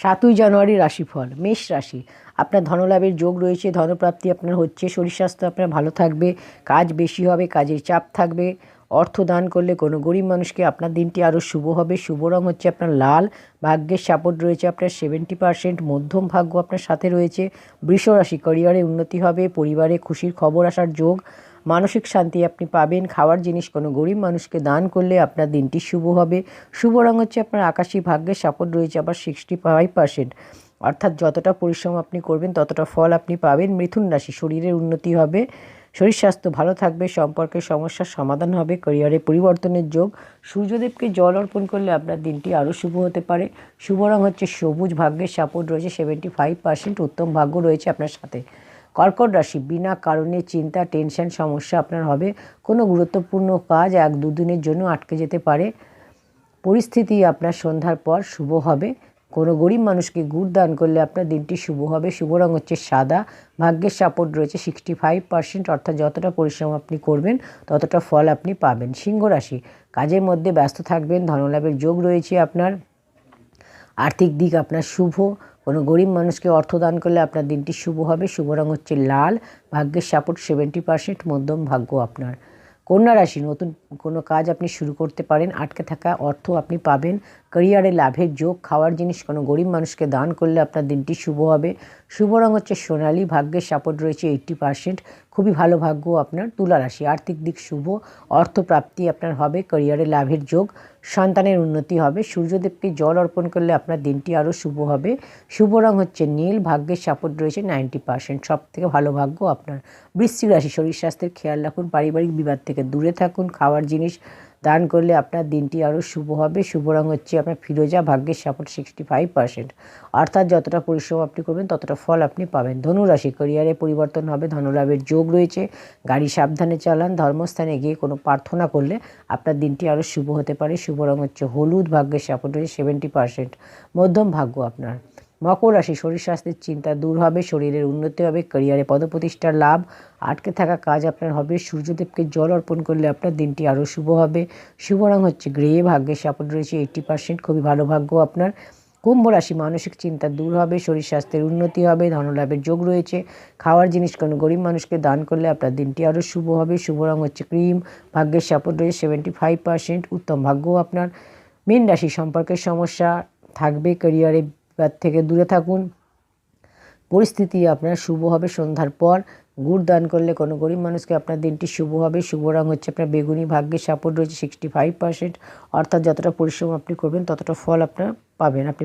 সাতই জানুয়ারি রাশিফল, মেষ রাশি। আপনার ধনলাভের যোগ রয়েছে, ধনপ্রাপ্তি আপনার হচ্ছে, শরীর স্বাস্থ্য আপনার ভালো থাকবে, কাজ বেশি হবে, কাজের চাপ থাকবে, অর্থ দান করলে কোনো গরিব মানুষকে আপনার দিনটি আরও শুভ হবে, শুভ রং হচ্ছে আপনার লাল, ভাগ্যের সাপোর্ট রয়েছে আপনার সেভেন্টি পার্সেন্ট মধ্যম ভাগ্য আপনার সাথে রয়েছে বৃষ রাশি ক্যারিয়ারে উন্নতি হবে, পরিবারে খুশির খবর আসার যোগ মানসিক শান্তি আপনি পাবেন। খাওয়ার জিনিস কোনো গরিব মানুষকে দান করলে আপনার দিনটি শুভ হবে। শুভ রং হচ্ছে আপনার আকাশী ভাগ্যের সাপোর্ট রয়েছে আবার সিক্সটি ফাইভ পার্সেন্ট অর্থাৎ যতটা পরিশ্রম আপনি করবেন, ততটা ফল আপনি পাবেন। মিথুন রাশি শরীরের উন্নতি হবে। শরীর স্বাস্থ্য ভালো থাকবে, সম্পর্কের সমস্যার সমাধান হবে ক্যারিয়ারে পরিবর্তনের যোগ। সূর্যদেবকে জল অর্পণ করলে আপনার দিনটি আরও শুভ হতে পারে। শুভ রং হচ্ছে সবুজ ভাগ্যের সাপোর্ট রয়েছে সেভেন্টি ফাইভ পার্সেন্ট উত্তম ভাগ্য রয়েছে আপনার সাথে। কর্কট রাশি, বিনা কারণে চিন্তা, টেনশন, সমস্যা আপনার হবে। কোনো গুরুত্বপূর্ণ কাজ এক দুদিনের জন্য আটকে যেতে পারে। পরিস্থিতি আপনার সন্ধ্যার পর শুভ হবে। কোনো গরিব মানুষকে গুড় দান করলে আপনার দিনটি শুভ হবে। শুভ রং হচ্ছে সাদা। ভাগ্যের সাপোর্ট রয়েছে সিক্সটি ফাইভ পার্সেন্ট অর্থাৎ যতটা পরিশ্রম আপনি করবেন, ততটা ফল আপনি পাবেন। সিংহ রাশি, কাজের মধ্যে ব্যস্ত থাকবেন। ধনলাভের যোগ রয়েছে আপনার। আর্থিক দিক আপনার শুভ। কোনো গরিব মানুষকে অর্থ দান করলে আপনার দিনটি শুভ হবে। শুভ রং হচ্ছে লাল, ভাগ্যের সাপোর্ট সেভেন্টি পার্সেন্ট মধ্যম ভাগ্য আপনার। কন্যা রাশি, নতুন কোনো কাজ আপনি শুরু করতে পারেন। আটকে থাকা অর্থ আপনি পাবেন। ক্যারিয়ারে লাভের যোগ, খাওয়ার জিনিস কোনো গরিব মানুষকে দান করলে আপনার দিনটি শুভ হবে। শুভ রং হচ্ছে সোনালি, ভাগ্যের সাপোর্ট রয়েছে এইট্টি পার্সেন্ট খুবই ভালো ভাগ্য আপনার। তুলা রাশি, আর্থিক দিক শুভ, অর্থপ্রাপ্তি আপনার হবে ক্যারিয়ারে লাভের যোগ, সন্তানের উন্নতি হবে, সূর্যদেবকে জল অর্পণ করলে আপনার দিনটি আরও শুভ হবে। শুভ রং হচ্ছে নীল, ভাগ্যের সাপোর্ট রয়েছে নাইনটি পার্সেন্ট। সব থেকে ভালো ভাগ্য আপনার। বৃশ্চিক রাশি, শরীর স্বাস্থ্যের খেয়াল রাখুন, পারিবারিক বিবাদ থেকে দূরে থাকুন, খাওয়ার জিনিস দান করলে আপনার দিনটি আরও শুভ হবে। শুভ রং হচ্ছে আপনার ফিরোজা, ভাগ্যের সাপোর্ট সিক্সটি ফাইভ পার্সেন্ট অর্থাৎ যতটা পরিশ্রম আপনি করবেন, ততটা ফল আপনি পাবেন। ধনুরাশি ক্যারিয়ারে পরিবর্তন হবে, ধনলাভের যোগ রয়েছে। গাড়ি সাবধানে চালান, ধর্মস্থানে গিয়ে কোনো প্রার্থনা করলে আপনার দিনটি আরও শুভ হতে পারে। শুভ রং হচ্ছে হলুদ, ভাগ্যের সাপোর্ট রয়েছে সেভেন্টি পার্সেন্ট মধ্যম ভাগ্য আপনার। মকর রাশি শরীর স্বাস্থ্যের চিন্তা দূর হবে, শরীরের উন্নতি হবে ক্যারিয়ারে পদপ্রতিষ্ঠার লাভ, আটকে থাকা কাজ আপনার হবে, সূর্যদেবকে জল অর্পণ করলে আপনার দিনটি আরও শুভ হবে। শুভ রং হচ্ছে গ্রে ভাগ্যের সাপোর্ট রয়েছে এইট্টি পার্সেন্ট খুবই ভালো ভাগ্য আপনার। কুম্ভ রাশি মানসিক চিন্তা দূর হবে, শরীর স্বাস্থ্যের উন্নতি হবে, ধনলাভের যোগ রয়েছে। খাওয়ার জিনিস কোনো গরিব মানুষকে দান করলে আপনার দিনটি আরও শুভ হবে। শুভ রং হচ্ছে ক্রিম, ভাগ্যের সাপোর্ট রয়েছে সেভেন্টি ফাইভ পার্সেন্ট উত্তম ভাগ্য আপনার। মীন রাশি সম্পর্কের সমস্যা থাকবে ক্যারিয়ারে থেকে দূরে থাকুন। পরিস্থিতি আপনার শুভ হবে সন্ধ্যার পর। গুড় দান করলে কোনো গরিব মানুষকে আপনার দিনটি শুভ হবে। শুভ রং হচ্ছে আপনার বেগুনি ভাগ্যে সাপোর্ট রয়েছে সিক্সটি ফাইভ পার্সেন্ট অর্থাৎ যতটা পরিশ্রম আপনি করবেন, ততটা ফল আপনার পাবেন। আপনি